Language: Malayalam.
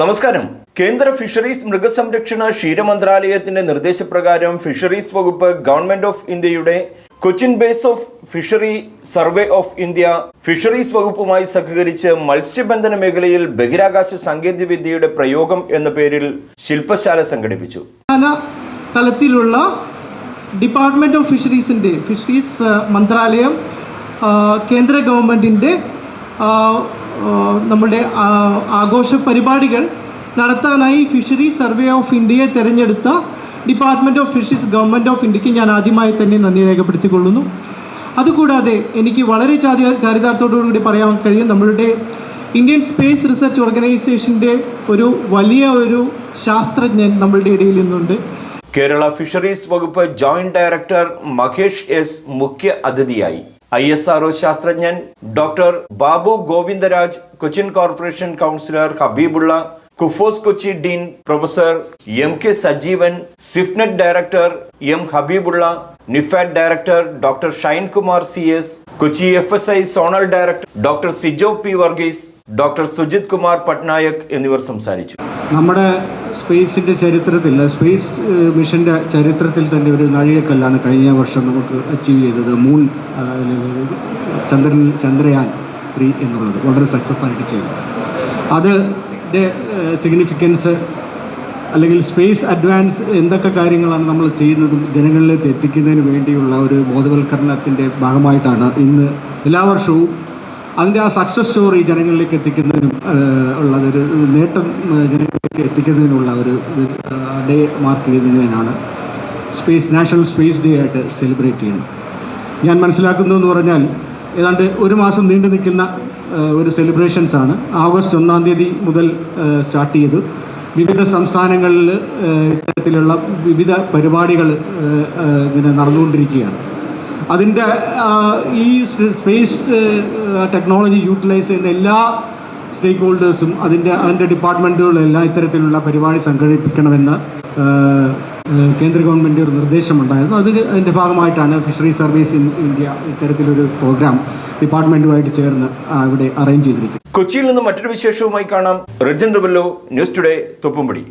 നമസ്കാരം. കേന്ദ്ര ഫിഷറീസ് മൃഗസംരക്ഷണ ക്ഷീരമന്ത്രാലയത്തിന്റെ നിർദ്ദേശപ്രകാരം ഫിഷറീസ് വകുപ്പ് ഗവൺമെന്റ് ഓഫ് ഇന്ത്യയുടെ Cochin base of fishery survey of India fisheries വകുപ്പുമായി സഹകരിച്ച് മത്സ്യബന്ധന മേഖലയിൽ ബഹിരാകാശ സാങ്കേതികവിദ്യയുടെ പ്രയോഗം എന്ന പേരിൽ ശില്പശാല സംഘടിപ്പിച്ചു. തലത്തിലുള്ള ഡിപ്പാർട്ട്മെന്റ് ഓഫ് ഫിഷറീസിന്റെ ഫിഷറീസ് മന്ത്രാലയം കേന്ദ്ര ഗവൺമെന്റിന്റെ നമ്മുടെ ആഘോഷ പരിപാടികൾ നടത്താനായി ഫിഷറി സർവേ ഓഫ് ഇന്ത്യയെ തിരഞ്ഞെടുത്ത department of fisheries government of ഇന്ത്യയ്ക്ക് ഞാൻ ആദ്യമായി തന്നെ നന്ദി രേഖപ്പെടുത്തിക്കൊള്ളുന്നു. അതുകൂടാതെ എനിക്ക് വളരെ ചാതി ചാരിതാർത്ഥത്തോടുകൂടി പറയാൻ കഴിയും നമ്മളുടെ ഇന്ത്യൻ സ്പേസ് റിസർച്ച് ഓർഗനൈസേഷന്റെ ഒരു വലിയ ഒരു ശാസ്ത്രജ്ഞൻ നമ്മളുടെ ഇടയിൽ നിന്നുണ്ട്. കേരള ഫിഷറീസ് വകുപ്പ് ജോയിന്റ് ഡയറക്ടർ മഹേഷ് എസ് മുഖ്യ അതിഥിയായി. ഐ എസ് ആർഒ ശാസ്ത്രജ്ഞൻ doctor Babu Govindaraj Cochin corporation councillor Habibulla KUFOS Kochi dean professor M K Sajeevan CIFNET director M Habibulla NIFAT director doctor Shine Kumar C S Kochi F S I zonal director doctor Sijo P Varghese doctor Sujith Kumar Patnaik എന്നിവർ സംസാരിച്ചു. നമ്മുടെ സ്പേസിന്റെ ചരിത്രത്തിൽ സ്പേസ് മിഷന്റെ ചരിത്രത്തിൽ തന്നെ ഒരു നഴിയക്കല്ലാണ് കഴിഞ്ഞ വർഷം നമുക്ക് അച്ചീവ് ചെയ്തത്. മൂൺ ചന്ദ്രൻ ചന്ദ്രയാൻ ത്രീ എന്നുള്ളത്. വളരെ സക്സസ് ആയിട്ട് ചെയ്തു. അതിന്റെ സിഗ്നിഫിക്കൻസ് അല്ലെങ്കിൽ സ്പേസ് അഡ്വാൻസ് എന്തൊക്കെ കാര്യങ്ങളാണ് നമ്മൾ ചെയ്യുന്നതും ജനങ്ങളിലേക്ക് എത്തിക്കുന്നതിന് വേണ്ടിയുള്ള ഒരു ബോധവൽക്കരണത്തിന്റെ ഭാഗമായിട്ടാണ് ഇന്ന് എല്ലാ വർഷവും അതിന്റെ ആ സക്സസ് സ്റ്റോറി ജനങ്ങളിലേക്ക് എത്തിക്കുന്നതിനും ഉള്ളതൊരു നേട്ടം ജനങ്ങളിലേക്ക് എത്തിക്കുന്നതിനുള്ള ഒരു ഡേ മാർക്ക് ചെയ്യുന്നതിനാണ് സ്പേസ് നാഷണൽ സ്പേസ് ഡേ ആയിട്ട് സെലിബ്രേറ്റ് ചെയ്യുന്നത് ഞാൻ മനസ്സിലാക്കുന്നു എന്ന് പറഞ്ഞാൽ ഏതാണ്ട് ഒരു മാസം നീണ്ടു നിൽക്കുന്ന ഒരു സെലിബ്രേഷൻസാണ് ആഗസ്റ്റ് ഒന്നാം തീയതി മുതൽ സ്റ്റാർട്ട് ചെയ്തു. വിവിധ സംസ്ഥാനങ്ങളിൽ ഇത്തരത്തിലുള്ള വിവിധ പരിപാടികൾ ഇങ്ങനെ നടന്നുകൊണ്ടിരിക്കുകയാണ്. അതിന്റെ ഈ സ്പേസ് ടെക്നോളജി യൂട്ടിലൈസ് ചെയ്യുന്ന എല്ലാ സ്റ്റേക്ക് ഹോൾഡേഴ്സും അതിന്റെ അതിന്റെ ഡിപ്പാർട്ട്മെന്റുകളെല്ലാം ഇത്തരത്തിലുള്ള പരിപാടി സംഘടിപ്പിക്കണമെന്ന് കേന്ദ്ര ഗവൺമെന്റ് ഒരു നിർദ്ദേശമുണ്ടായിരുന്നു. അതിന് അതിന്റെ ഭാഗമായിട്ടാണ് ഫിഷറി സർവീസ് ഇൻ ഇന്ത്യ ഇത്തരത്തിലൊരു പ്രോഗ്രാം ഡിപ്പാർട്ട്മെന്റുമായിട്ട് ചേർന്ന് ഇവിടെ അറേഞ്ച് ചെയ്തിരിക്കുന്നത്. കൊച്ചിയിൽ നിന്ന് മറ്റൊരു വിശേഷവുമായി കാണാം. Rijan Rebello news today Thoppumpady.